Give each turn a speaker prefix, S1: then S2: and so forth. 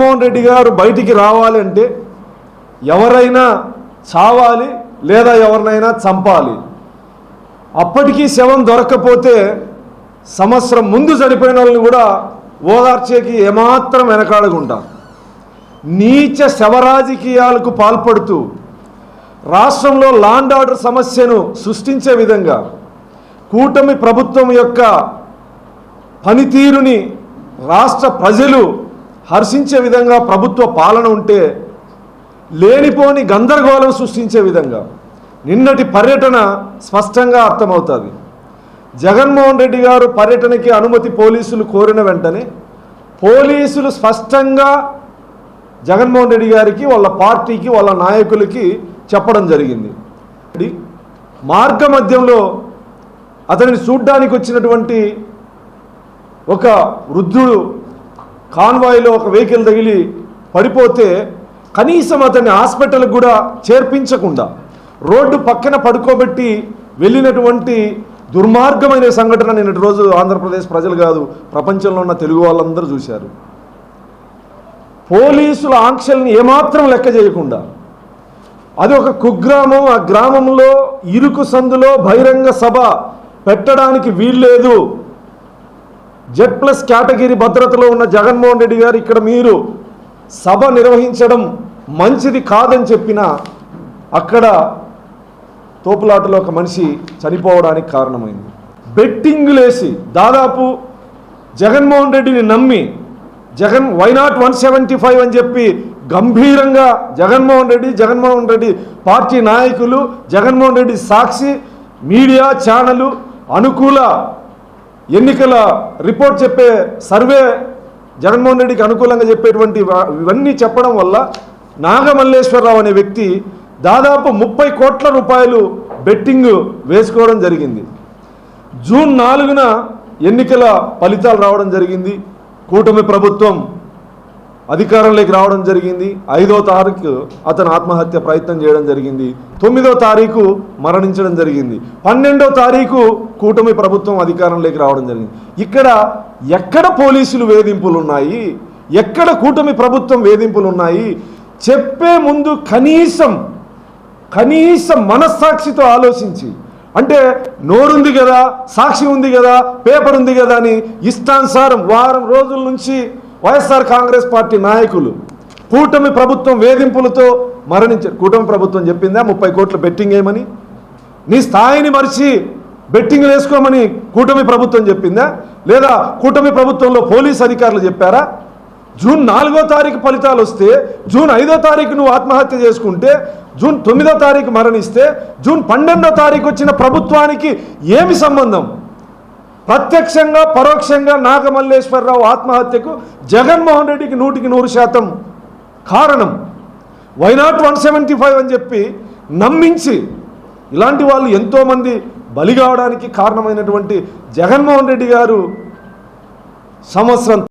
S1: జగన్మోహన్ రెడ్డి గారు బయటికి రావాలంటే ఎవరైనా చావాలి లేదా ఎవరినైనా చంపాలి. అప్పటికీ శవం దొరకకపోతే సంవత్సరం ముందు చనిపోయిన వాళ్ళని కూడా ఓదార్చేకి ఏమాత్రం వెనకాడకుండా నీచ శవరాజకీయాలకు పాల్పడుతూ రాష్ట్రంలో లాండ్ ఆర్డర్ సమస్యను సృష్టించే విధంగా కూటమి ప్రభుత్వం యొక్క పనితీరుని రాష్ట్ర ప్రజలు హర్షించే విధంగా ప్రభుత్వ పాలన ఉంటే లేనిపోని గందరగోళం సృష్టించే విధంగా నిన్నటి పర్యటన స్పష్టంగా అర్థమవుతుంది. జగన్మోహన్ రెడ్డి గారు పర్యటనకి అనుమతి పోలీసులు కోరిన వెంటనే పోలీసులు స్పష్టంగా జగన్మోహన్ రెడ్డి గారికి వాళ్ళ పార్టీకి వాళ్ళ నాయకులకి చెప్పడం జరిగింది. మార్గ మధ్యంలో అతనిని చూడ్డానికి వచ్చినటువంటి ఒక వృద్ధుడు కాన్వాయ్లో ఒక వెహికల్ తగిలి పడిపోతే కనీసం అతన్ని హాస్పిటల్కి కూడా చేర్పించకుండా రోడ్డు పక్కన పడుకోబెట్టి వెళ్ళినటువంటి దుర్మార్గమైన సంఘటన నిన్నటి రోజు ఆంధ్రప్రదేశ్ ప్రజలు కాదు ప్రపంచంలో ఉన్న తెలుగు వాళ్ళందరూ చూశారు. పోలీసుల ఆంక్షల్ని ఏమాత్రం లెక్క చేయకుండా అది ఒక కుగ్రామం ఆ గ్రామంలో ఇరుకు సందులో బహిరంగ సభ పెట్టడానికి వీల్లేదు. జెడ్ ప్లస్ కేటగిరీ భద్రతలో ఉన్న జగన్మోహన్ రెడ్డి గారు ఇక్కడ మీరు సభ నిర్వహించడం మంచిది కాదని చెప్పిన అక్కడ తోపులాటలో ఒక మనిషి చనిపోవడానికి కారణమైంది. బెట్టింగులేసి దాదాపు జగన్మోహన్ రెడ్డిని నమ్మి Jagan why not one seventy five అని చెప్పి గంభీరంగా జగన్మోహన్ రెడ్డి జగన్మోహన్ రెడ్డి పార్టీ నాయకులు జగన్మోహన్ రెడ్డి సాక్షి మీడియా ఛానలు అనుకూల ఎన్నికల రిపోర్ట్ చెప్పే సర్వే జగన్మోహన్ రెడ్డికి అనుకూలంగా చెప్పేటువంటి ఇవన్నీ చెప్పడం వల్ల నాగమల్లేశ్వరరావు అనే వ్యక్తి దాదాపు ముప్పై కోట్ల రూపాయలు బెట్టింగ్ వేసుకోవడం జరిగింది. జూన్ నాలుగున ఎన్నికల ఫలితాలు రావడం జరిగింది. కూటమి ప్రభుత్వం అధికారంలోకి రావడం జరిగింది. ఐదో తారీఖు అతను ఆత్మహత్య ప్రయత్నం చేయడం జరిగింది. తొమ్మిదో తారీఖు మరణించడం జరిగింది. పన్నెండో తారీఖు కూటమి ప్రభుత్వం అధికారంలోకి రావడం జరిగింది. ఇక్కడ ఎక్కడ పోలీసులు వేధింపులు ఉన్నాయి ఎక్కడ కూటమి ప్రభుత్వం వేధింపులు ఉన్నాయి చెప్పే ముందు కనీసం కనీసం మనస్సాక్షితో ఆలోచించి. అంటే నోరుంది కదా సాక్షి ఉంది కదా పేపర్ ఉంది కదా అని ఇష్టానుసారం వారం రోజుల నుంచి వైఎస్ఆర్ కాంగ్రెస్ పార్టీ నాయకులు కూటమి ప్రభుత్వం వేధింపులతో మరణించారు. కూటమి ప్రభుత్వం చెప్పిందా ముప్పై కోట్ల బెట్టింగ్ ఏమని? నీ స్థాయిని మరిచి బెట్టింగ్లు వేసుకోమని కూటమి ప్రభుత్వం చెప్పిందా? లేదా కూటమి ప్రభుత్వంలో పోలీస్ అధికారులు చెప్పారా? జూన్ నాలుగో తారీఖు ఫలితాలు వస్తే జూన్ ఐదో తారీఖు నువ్వు ఆత్మహత్య చేసుకుంటే జూన్ తొమ్మిదో తారీఖు మరణిస్తే జూన్ పన్నెండో తారీఖు వచ్చిన ప్రభుత్వానికి ఏమి సంబంధం? ప్రత్యక్షంగా పరోక్షంగా నాగమల్లేశ్వరరావు ఆత్మహత్యకు జగన్మోహన్ రెడ్డికి నూటికి నూరు శాతం కారణం. వైనాట్ వన్ సెవెంటీ ఫైవ్ అని చెప్పి నమ్మించి ఇలాంటి వాళ్ళు ఎంతోమంది బలి కావడానికి కారణమైనటువంటి జగన్మోహన్ రెడ్డి గారు సంవత్సరం